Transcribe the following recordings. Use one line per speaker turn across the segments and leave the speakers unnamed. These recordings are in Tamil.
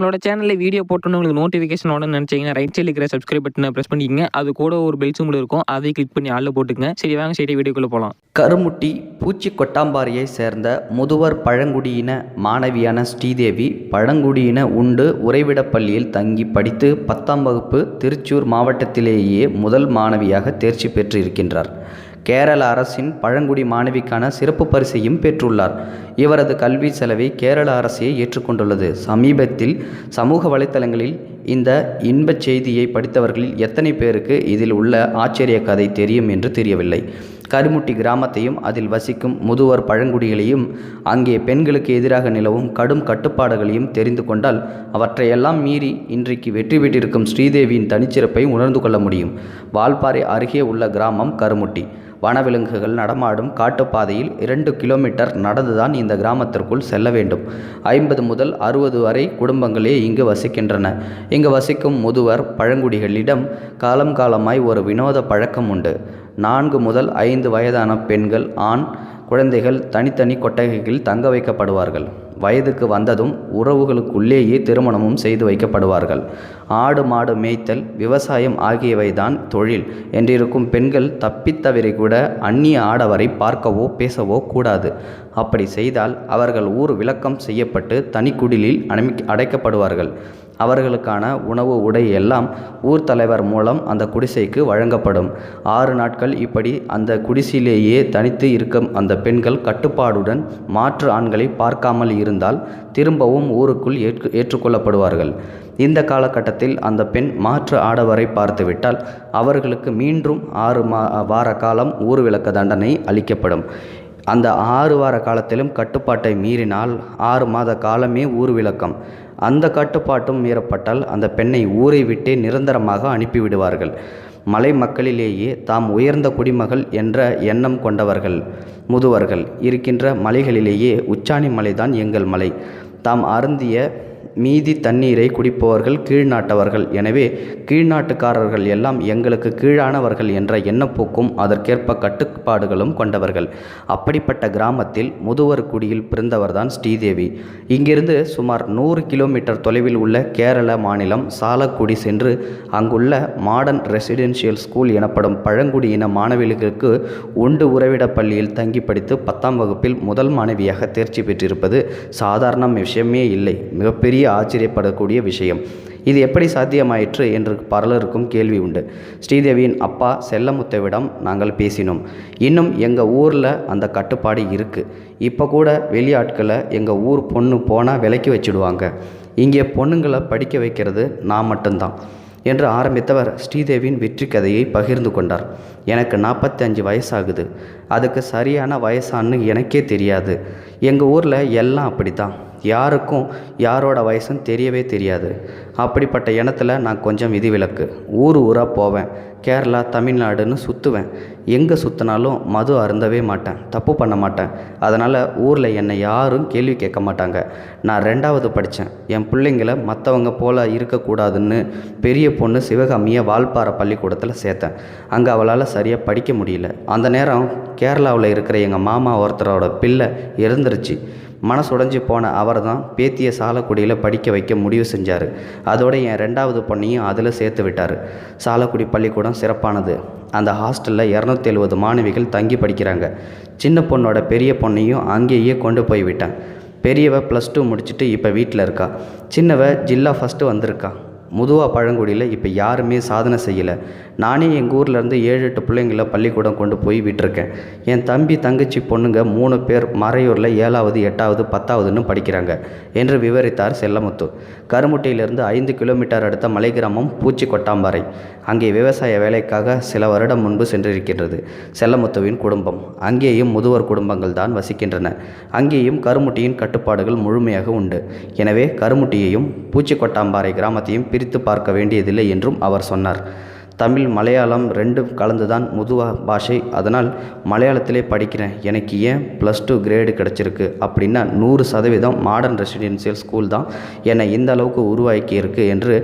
நம்மளோட சேனலில் வீடியோ போட்டோன்னு உங்களுக்கு நோட்டிஃபிகேஷன் உடனே நினச்சிங்கன்னா ரைட் சைடில் இருக்கிற சப்ஸ்கிரைப் பட்டனை ப்ரெஸ் பண்ணிக்கங்க. அது கூட ஒரு பெல் சிம்பிள் இருக்கும். அதை கிளிக் பண்ணி ஆளில் போட்டுக்கங்க. சரி வாங்க சரி வீடியோக்குள்ளே போகலாம்
கருமுட்டி பூச்சி கொட்டாம்பாரியை சேர்ந்த முதுவர் பழங்குடியின மாணவியான ஸ்ரீதேவி பழங்குடியின உண்டு உறைவிடப் பள்ளியில் தங்கி படித்து பத்தாம் வகுப்பு திருச்சூர் மாவட்டத்திலேயே முதல் மாணவியாக தேர்ச்சி பெற்றிருக்கின்றார். கேரள அரசின் பழங்குடி மாணவிக்கான சிறப்பு பரிசையும் பெற்றுள்ளார். இவரது கல்வி செலவை கேரள அரசே ஏற்றுக்கொண்டுள்ளது. சமீபத்தில் சமூக வலைத்தளங்களில் இந்த இன்பச் செய்தியை படித்தவர்களில் எத்தனை பேருக்கு இதில் உள்ள ஆச்சரிய கதை தெரியும் என்று தெரியவில்லை. கருமுட்டி கிராமத்தையும் அதில் வசிக்கும் முதுவர் பழங்குடிகளையும் அங்கே பெண்களுக்கு எதிராக நிலவும் கடும் கட்டுப்பாடுகளையும் தெரிந்து கொண்டால் அவற்றையெல்லாம் மீறி இன்றைக்கு வெற்றி பெற்றிருக்கும் ஸ்ரீதேவியின் தனிச்சிறப்பை உணர்ந்து கொள்ள முடியும். வால்பாறை அருகே உள்ள கிராமம் கருமுட்டி. வனவிலங்குகள் நடமாடும் காட்டுப்பாதையில் இரண்டு கிலோமீட்டர் நடந்துதான் இந்த கிராமத்திற்குள் செல்ல வேண்டும். ஐம்பது முதல் அறுபது வரை குடும்பங்களே இங்கு வசிக்கின்றன. இங்கு வசிக்கும் முதுவர் பழங்குடிகளிடம் காலம் காலமாய் ஒரு வினோத பழக்கம் உண்டு. நான்கு முதல் ஐந்து வயதான பெண்கள் ஆண் குழந்தைகள் தனித்தனி கொட்டகைகளில் தங்க வைக்கப்படுவார்கள். வயதுக்கு வந்ததும் உறவுகளுக்குள்ளேயே திருமணமும் செய்து வைக்கப்படுவார்கள். ஆடு மாடு மேய்த்தல் விவசாயம் ஆகியவைதான் தொழில் என்றிருக்கும் பெண்கள் தப்பித்தவரை கூட அந்நிய ஆடவரை பார்க்கவோ பேசவோ கூடாது. அப்படி செய்தால் அவர்கள் ஊர் விளக்கம் செய்யப்பட்டு தனிக்குடிலில் அனுமி அடைக்கப்படுவார்கள். அவர்களுக்கான உணவு உடை எல்லாம் ஊர் தலைவர் மூலம் அந்த குடிசைக்கு வழங்கப்படும். ஆறு நாட்கள் இப்படி அந்த குடிசையிலேயே தனித்து இருக்கும் அந்த பெண்கள் கட்டுப்பாடுடன் மாற்று ஆண்களை பார்க்காமல் இருந்தால் திரும்பவும் ஊருக்குள் ஏற்று ஏற்றுக்கொள்ளப்படுவார்கள். இந்த காலகட்டத்தில் அந்த பெண் மாற்று ஆடவரை பார்த்துவிட்டால் அவர்களுக்கு மீண்டும் ஆறு மா வார காலம் ஊர் விளக்க தண்டனை அளிக்கப்படும். அந்த ஆறு வார காலத்திலும் கட்டுப்பாட்டை மீறினால் ஆறு மாத காலமே ஊர் விளக்கம். அந்த கட்டுப்பாட்டும் மீறப்பட்டால் அந்த பெண்ணை ஊரை விட்டே நிரந்தரமாக அனுப்பிவிடுவார்கள். மலை மக்களிலேயே தாம் உயர்ந்த குடிமகள் என்ற எண்ணம் கொண்டவர்கள் முதுவர்கள். இருக்கின்ற மலைகளிலேயே உச்சாணி மலைதான் எங்கள் மலை. தாம் அருந்திய மீதி தண்ணீரை குடிப்பவர்கள் கீழ்நாட்டவர்கள். எனவே கீழ்நாட்டுக்காரர்கள் எல்லாம் எங்களுக்கு கீழானவர்கள் என்ற எண்ணப்போக்கும் அதற்கேற்ப கட்டுப்பாடுகளும் கொண்டவர்கள். அப்படிப்பட்ட கிராமத்தில் முதுவர் குடியில் பிறந்தவர்தான் ஸ்ரீதேவி. இங்கிருந்து சுமார் நூறு கிலோமீட்டர் தொலைவில் உள்ள கேரள மாநிலம் சாலக்குடி சென்று அங்குள்ள மாடர்ன் ரெசிடென்ஷியல் ஸ்கூல் எனப்படும் பழங்குடியின மாணவிகளுக்கு உண்டு உறவிட பள்ளியில் தங்கி படித்து பத்தாம் வகுப்பில் முதல் மாணவியாக தேர்ச்சி பெற்றிருப்பது சாதாரண விஷயமே இல்லை. மிகப்பெரிய ஆச்சரியப்படக்கூடிய விஷயம். இது எப்படி சாத்தியமாயிற்று என்று பலருக்கும் கேள்வி உண்டு. ஸ்ரீதேவியின் அப்பா செல்லமுத்தவிடம் நாங்கள் பேசினோம். இன்னும் எங்கள் ஊரில் அந்த கட்டுப்பாடு இருக்குது இப்போ கூட வெளியாட்களை எங்கள் ஊர் பொண்ணு போனால் விலைக்கு வச்சுடுவாங்க. இங்கே பொண்ணுங்களை படிக்க வைக்கிறது நான் மட்டும்தான் என்று ஆரம்பித்தவர் ஸ்ரீதேவியின் வெற்றி கதையை பகிர்ந்து கொண்டார். எனக்கு நாற்பத்தஞ்சு வயசாகுது. அதுக்கு சரியான வயசான்னு எனக்கே தெரியாது. எங்கள் ஊரில் எல்லாம் அப்படி தான் யாருக்கும் யாரோட வயசும் தெரியவே தெரியாது. அப்படிப்பட்ட இனத்தில் நான் கொஞ்சம் விதிவிலக்கு. ஊர் ஊராக போவேன். கேரளா தமிழ்நாடுன்னு சுற்றுவேன் எங்கே சுற்றினாலும் மது அருந்தவே மாட்டேன். தப்பு பண்ண மாட்டேன். அதனால் ஊரில் என்னை யாரும் கேள்வி கேட்க மாட்டாங்க. நான் ரெண்டாவது படித்தேன் என் பிள்ளைங்கள மற்றவங்க போல் இருக்கக்கூடாதுன்னு பெரிய பொண்ணு சிவகாமியை வால்பாறை பள்ளிக்கூடத்தில் சேர்த்தேன். அங்கே அவளால் சரியாக படிக்க முடியல. அந்த நேரம் கேரளாவில் இருக்கிற எங்கள் மாமா ஒருத்தரோட பிள்ளை இறந்துருச்சு. மனசுடைஞ்சு போன அவர் தான் பேத்திய சாலக்குடியில் படிக்க வைக்க முடிவு செஞ்சார். அதோட என் ரெண்டாவது பொண்ணையும் அதில் சேர்த்து விட்டார். சாலக்குடி பள்ளிக்கூடம் சிறப்பானது. அந்த ஹாஸ்டலில் இரநூத்தி எழுபது மாணவிகள் தங்கி படிக்கிறாங்க. சின்ன பொண்ணோட பெரிய பொண்ணையும் அங்கேயே கொண்டு போய் விட்டேன். பெரியவ ப்ளஸ் டூ முடிச்சுட்டு இப்போ வீட்டில் இருக்கா. சின்னவ ஜில்லா ஃபஸ்ட்டு வந்திருக்கா. முதுவா பழங்குடியில் இப்போ யாருமே சாதனை செய்யலை. நானே எங்கள் ஊர்லேருந்து ஏழு எட்டு பிள்ளைங்கள பள்ளிக்கூடம் கொண்டு போய் விட்டுருக்கேன். என் தம்பி தங்கச்சி பொண்ணுங்க மூணு பேர் மறையூரில் ஏழாவது எட்டாவது பத்தாவதுன்னு படிக்கிறாங்க என்று விவரித்தார் செல்லமுத்து. கருமுட்டையிலிருந்து ஐந்து கிலோமீட்டர் அடுத்த மலை கிராமம் பூச்சி கொட்டாம்பாறை அங்கே விவசாய வேலைக்காக சில வருடம் முன்பு சென்றிருக்கின்றது செல்லமுத்துவின் குடும்பம். அங்கேயும் முதுவர் குடும்பங்கள் தான் வசிக்கின்றன. அங்கேயும் கருமுட்டியின் கட்டுப்பாடுகள் முழுமையாக உண்டு. எனவே கருமுட்டியையும் பூச்சி கொட்டாம்பாறை கிராமத்தையும் பிரித்து பார்க்க வேண்டியதில்லை என்றும் அவர் சொன்னார். தமிழ் மலையாளம் ரெண்டும் கலந்து தான் முதுவா பாஷை. அதனால் மலையாளத்திலே படிக்கிறேன். எனக்கு ஏன் ப்ளஸ் டூ கிரேடு கிடச்சிருக்கு? அப்படின்னா நூறு சதவீதம் மாடர்ன் ரெசிடென்சியல் ஸ்கூல் தான் என்னை இந்த அளவுக்கு உருவாக்கி இருக்கு என்று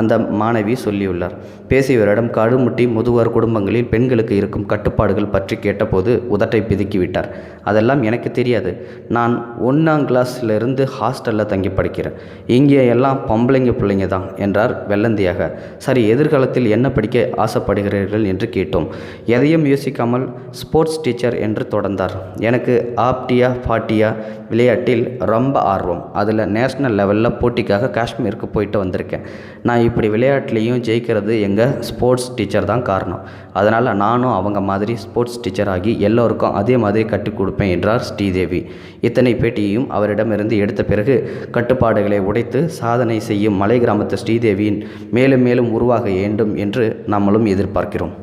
அந்த மாணவி சொல்லியுள்ளார். பேசியவரிடம் கடுமுட்டி முதுவார் குடும்பங்களில் பெண்களுக்கு இருக்கும் கட்டுப்பாடுகள் பற்றி கேட்டபோது உதட்டை பிதுக்கிவிட்டார் அதெல்லாம் எனக்கு தெரியாது. நான் ஒன்றாம் கிளாஸ்லேருந்து ஹாஸ்டலில் தங்கி படிக்கிறேன். இங்கே எல்லாம் பொம்பளைங்க பிள்ளைங்க தான் என்றார் வெள்ளந்தியாக. சரி எதிர்காலத்தில் என்ன படிக்க ஆசைப்படுகிறீர்கள் என்று கேட்டோம். எதையும் யோசிக்காமல் ஸ்போர்ட்ஸ் டீச்சர் என்று தொடர்ந்தார். எனக்கு ஆப்டியா பாட்டியா விளையாட்டில் ரொம்ப ஆர்வம். அதில் நேஷ்னல் லெவலில் போட்டிக்காக காஷ்மீருக்கு போயிட்டு வந்திருக்கேன். நான் இப்படி விளையாட்டுலேயும் ஜெயிக்கிறது எங்கள் ஸ்போர்ட்ஸ் டீச்சர் தான் காரணம். அதனால் நானும் அவங்க மாதிரி ஸ்போர்ட்ஸ் டீச்சர் ஆகி எல்லோருக்கும் அதே மாதிரி கற்றுக் கொடுப்பேன் என்றார் ஸ்ரீதேவி. இத்தனை பேட்டியையும் அவரிடமிருந்து எடுத்த பிறகு கட்டுப்பாடுகளை உடைத்து சாதனை செய்யும் மலை கிராமத்து ஸ்ரீதேவியின் மேலும் மேலும் உருவாக வேண்டும் என்று நம்மளும் எதிர்பார்க்கிறோம்.